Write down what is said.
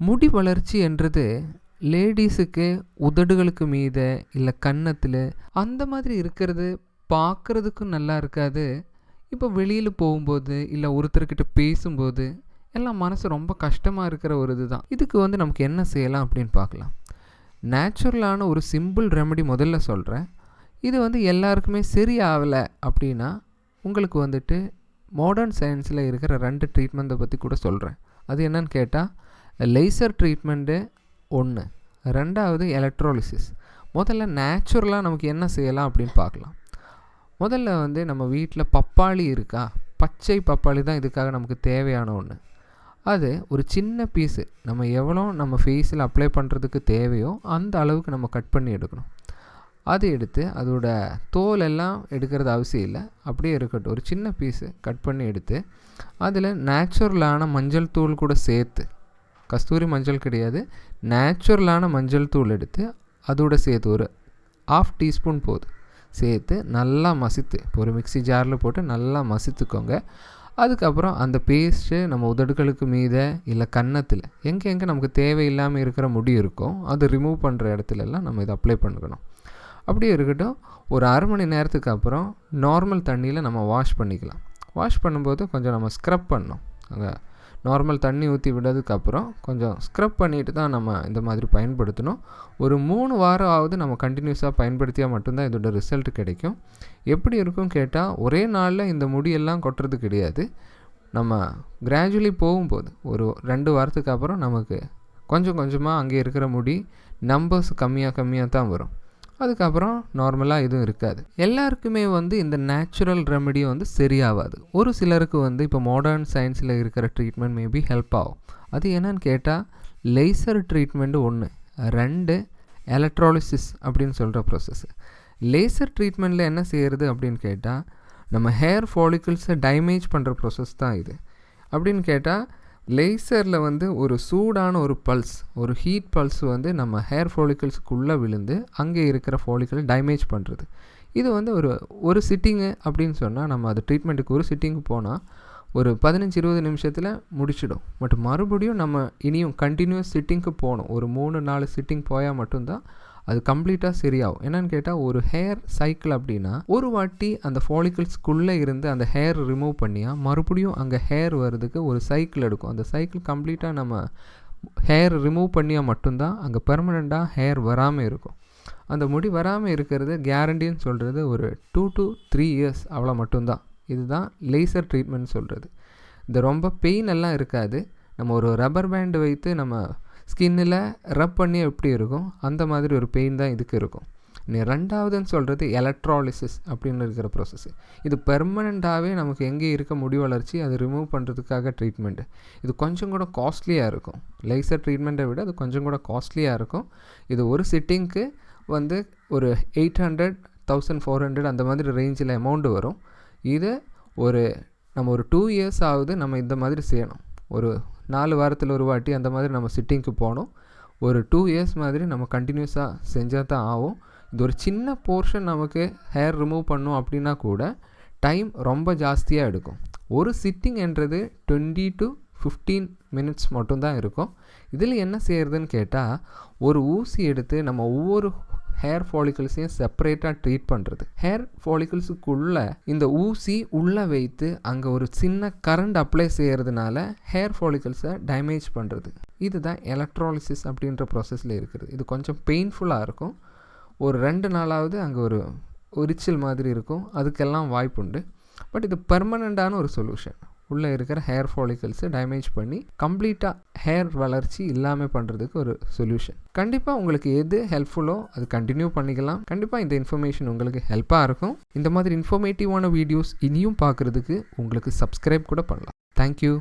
முடி வளர்ச்சி என்றது லேடிஸுக்கு உதடுகளுக்கு மீத இல்லை கன்னத்தில் அந்த மாதிரி இருக்கிறது பார்க்குறதுக்கும் நல்லா இருக்காது. இப்போ வெளியில் போகும்போது இல்லை ஒருத்தர்கிட்ட பேசும்போது எல்லாம் மனசு ரொம்ப கஷ்டமாக இருக்கிற ஒரு இதுதான். இதுக்கு வந்து நமக்கு என்ன செய்யலாம் அப்படின்னு பார்க்கலாம். நேச்சுரலான ஒரு சிம்பிள் ரெமெடி முதல்ல சொல்கிறேன் இது வந்து எல்லாருக்குமே சரியாகலை அப்படின்னா உங்களுக்கு வந்துட்டு மாடர்ன் சயின்ஸில் இருக்கிற ரெண்டு ட்ரீட்மெண்ட்டை பற்றி கூட சொல்கிறேன் அது என்னன்னு கேட்டால் லேசர் ட்ரீட்மெண்ட்டு ஒன்று ரெண்டாவது எலக்ட்ரோலிசிஸ் முதல்ல நேச்சுரலாக நமக்கு என்ன செய்யலாம் அப்படின்னு பார்க்கலாம். முதல்ல வந்து நம்ம வீட்டில் பப்பாளி இருக்கா? பச்சை பப்பாளி தான் இதுக்காக நமக்கு தேவையான ஒன்று அது ஒரு சின்ன பீஸு நம்ம எவ்வளோ நம்ம ஃபேஸில் அப்ளை பண்ணுறதுக்கு தேவையோ அந்த அளவுக்கு நம்ம கட் பண்ணி எடுக்கணும். அது எடுத்து அதோட தோல் எல்லாம் எடுக்கிறது அவசியம் இல்லை. அப்படியே இருக்கட்டும். ஒரு சின்ன பீஸு கட் பண்ணி எடுத்து அதில் நேச்சுரலான மஞ்சள் தூள் கூட சேர்த்து கஸ்தூரி மஞ்சள் கிடையாது. நேச்சுரலான மஞ்சள் தூள் எடுத்து அதோட சேர்த்து ஒரு ஆஃப் டீஸ்பூன் போதும் சேர்த்து நல்லா மசித்து இப்போ ஒரு மிக்ஸி ஜாரில் போட்டு நல்லா மசித்துக்கோங்க. அதுக்கப்புறம் அந்த பேஸ்ட்டு நம்ம உதடுகளுக்கு மீத இல்லை கன்னத்தில் எங்கே எங்கே நமக்கு தேவையில்லாமல் இருக்கிற முடி இருக்கோ அது ரிமூவ் பண்ணுற இடத்துலலாம் நம்ம இதை அப்ளை பண்ணிக்கணும். அப்படியே இருக்கட்டும். ஒரு அரை மணி நேரத்துக்கு அப்புறம் நார்மல் தண்ணியில் நம்ம வாஷ் பண்ணிக்கலாம். வாஷ் பண்ணும்போது கொஞ்சம் நம்ம ஸ்க்ரப் பண்ணோம் அங்கே நார்மல் தண்ணி ஊற்றி விட்டதுக்கப்புறம் கொஞ்சம் ஸ்க்ரப் பண்ணிட்டு தான் நம்ம இந்த மாதிரி பயன்படுத்தணும். ஒரு மூணு வாரம் ஆகுது நம்ம கண்டினியூஸாக பயன்படுத்தியா மட்டும்தான் இதோட ரிசல்ட் கிடைக்கும். எப்படி இருக்கும் கேட்டால் ஒரே நாளில் இந்த முடியெல்லாம் கொட்டுறது கிடையாது. நம்ம கிராஜுவலி போகும்போது ஒரு ரெண்டு வாரத்துக்கு அப்புறம் நமக்கு கொஞ்சம் கொஞ்சமாக அங்கே இருக்கிற முடி நம்பர்ஸ் கம்மியாக கம்மியாக தான் வரும். அதுக்கப்புறம் நார்மலாக எதுவும் இருக்காது. எல்லாருக்குமே வந்து இந்த நேச்சுரல் ரெமெடி வந்து சரியாகாது ஒரு சிலருக்கு வந்து இப்போ மாடர்ன் சயின்ஸில் இருக்கிற ட்ரீட்மெண்ட் மேபி ஹெல்ப் ஆகும். அது என்னன்னு கேட்டால் லேசர் ட்ரீட்மெண்ட்டு ஒன்று ரெண்டு எலக்ட்ராலிசிஸ் அப்படின்னு சொல்கிற ப்ராசஸ் லேசர் ட்ரீட்மெண்ட்டில் என்ன செய்கிறது அப்படின்னு கேட்டால் நம்ம ஹேர் ஃபாலிக்கிள்ஸை டேமேஜ் பண்ணுற ப்ராசஸ் தான் இது. அப்படின்னு கேட்டால் லேசரில் வந்து ஒரு சூடான ஒரு பல்ஸ் ஒரு ஹீட் பல்ஸ் வந்து நம்ம ஹேர் ஃபாலிக்கல்ஸுக்குள்ளே விழுந்து அங்கே இருக்கிற ஃபாலிக்கிள் டேமேஜ் பண்ணுறது இது வந்து ஒரு ஒரு சிட்டிங்கு அப்படின்னு சொன்னால் நம்ம அது ட்ரீட்மெண்ட்டுக்கு ஒரு சிட்டிங்கு போனால் ஒரு பதினஞ்சு இருபது நிமிஷத்தில் முடிச்சிடும். பட் மறுபடியும் நம்ம இனியும் கண்டினியூஸ் சிட்டிங்க்கு போகணும். ஒரு மூணு நாலு சிட்டிங் போயால் மட்டும்தான் அது கம்ப்ளீட்டாக சரியாகும். என்னன்னு கேட்டால் ஒரு ஹேர் சைக்கிள் அப்படின்னா ஒரு வாட்டி அந்த ஃபாலிக்கிள்ஸ்குள்ளே இருந்து அந்த ஹேர் ரிமூவ் பண்ணியா மறுபடியும் அங்கே ஹேர் வர்றதுக்கு ஒரு சைக்கிள் எடுக்கும். அந்த சைக்கிள் கம்ப்ளீட்டாக நம்ம ஹேர் ரிமூவ் பண்ணியால் மட்டும்தான் அங்கே பெர்மனெண்ட்டாக ஹேர் வராமல் இருக்கும். அந்த முடி வராமல் இருக்கிறது கேரண்டின்னு சொல்கிறது ஒரு டூ டு த்ரீ இயர்ஸ் அவ்வளோ மட்டும்தான். இதுதான் லேசர் ட்ரீட்மெண்ட் சொல்கிறது இந்த ரொம்ப பெயின் எல்லாம் இருக்காது. நம்ம ஒரு ரப்பர் பேண்டு வைத்து நம்ம ஸ்கின்னில் ரப் பண்ணி எப்படி இருக்கும்? அந்த மாதிரி ஒரு பெயின் தான் இதுக்கு இருக்கும். நீ ரெண்டாவதுன்னு சொல்கிறது எலக்ட்ராலிசிஸ் அப்படின்னு இருக்கிற ப்ராசஸ் இது பெர்மனண்ட்டாகவே நமக்கு எங்கே இருக்க முடி வளர்ச்சி அது ரிமூவ் பண்ணுறதுக்காக ட்ரீட்மெண்ட்டு இது கொஞ்சம் கூட காஸ்ட்லியாக இருக்கும். லேசர் ட்ரீட்மெண்ட்டை விட அது கொஞ்சம் கூட காஸ்ட்லியாக இருக்கும். இது ஒரு சிட்டிங்க்கு வந்து ஒரு eight hundred thousand four hundred அந்த மாதிரி ரேஞ்சில் அமௌண்ட்டு வரும். இது ஒரு நம்ம ஒரு டூ இயர்ஸ் ஆகுது நம்ம இந்த மாதிரி செய்யணும். ஒரு நாலு வாரத்தில் ஒரு வாட்டி அந்த மாதிரி நம்ம சிட்டிங்க்கு போகணும். ஒரு டூ இயர்ஸ் மாதிரி நம்ம கண்டினியூஸாக செஞ்சால் தான் ஆகும். இது ஒரு சின்ன போர்ஷன் நமக்கு ஹேர் ரிமூவ் பண்ணும் அப்படின்னா கூட டைம் ரொம்ப ஜாஸ்தியாக எடுக்கும். ஒரு சிட்டிங் என்றது டுவெண்ட்டி டு ஃபிஃப்டீன் மினிட்ஸ் மட்டும்தான் இருக்கும். இதில் என்ன செய்கிறதுன்னு கேட்டால் ஒரு ஊசி எடுத்து நம்ம ஒவ்வொரு ஹேர் ஃபாலிகல்ஸையும் செப்பரேட்டாக ட்ரீட் பண்ணுறது ஹேர் ஃபாலிகல்ஸுக்குள்ளே இந்த ஊசி உள்ளே வைத்து அங்கே ஒரு சின்ன கரண்ட் அப்ளை செய்கிறதுனால ஹேர் ஃபாலிகல்ஸை டேமேஜ் பண்ணுறது இதுதான் எலக்ட்ராலிசிஸ் அப்படின்ற ப்ராசஸில் இருக்கிறது இது கொஞ்சம் பெயின்ஃபுல்லாக இருக்கும். ஒரு ரெண்டு நாளாவது அங்கே ஒரு உரிச்சல் மாதிரி இருக்கும். அதுக்கெல்லாம் வாய்ப்புண்டு. பட் இது பெர்மனண்ட்டான ஒரு சொல்யூஷன் உள்ளே இருக்கிற ஹேர் ஃபாலிகல்ஸை டேமேஜ் பண்ணி கம்ப்ளீட்டாக ஹேர் வளர்ச்சி இல்லாமல் பண்ணுறதுக்கு ஒரு சொல்யூஷன் கண்டிப்பாக உங்களுக்கு எது ஹெல்ப்ஃபுல்லோ அது கண்டினியூ பண்ணிக்கலாம். கண்டிப்பாக இந்த இன்ஃபர்மேஷன் உங்களுக்கு ஹெல்ப்பாக இருக்கும். இந்த மாதிரி இன்ஃபர்மேட்டிவான வீடியோஸ் இனியும் பார்க்குறதுக்கு உங்களுக்கு சப்ஸ்கிரைப் கூட பண்ணலாம். தேங்க்யூ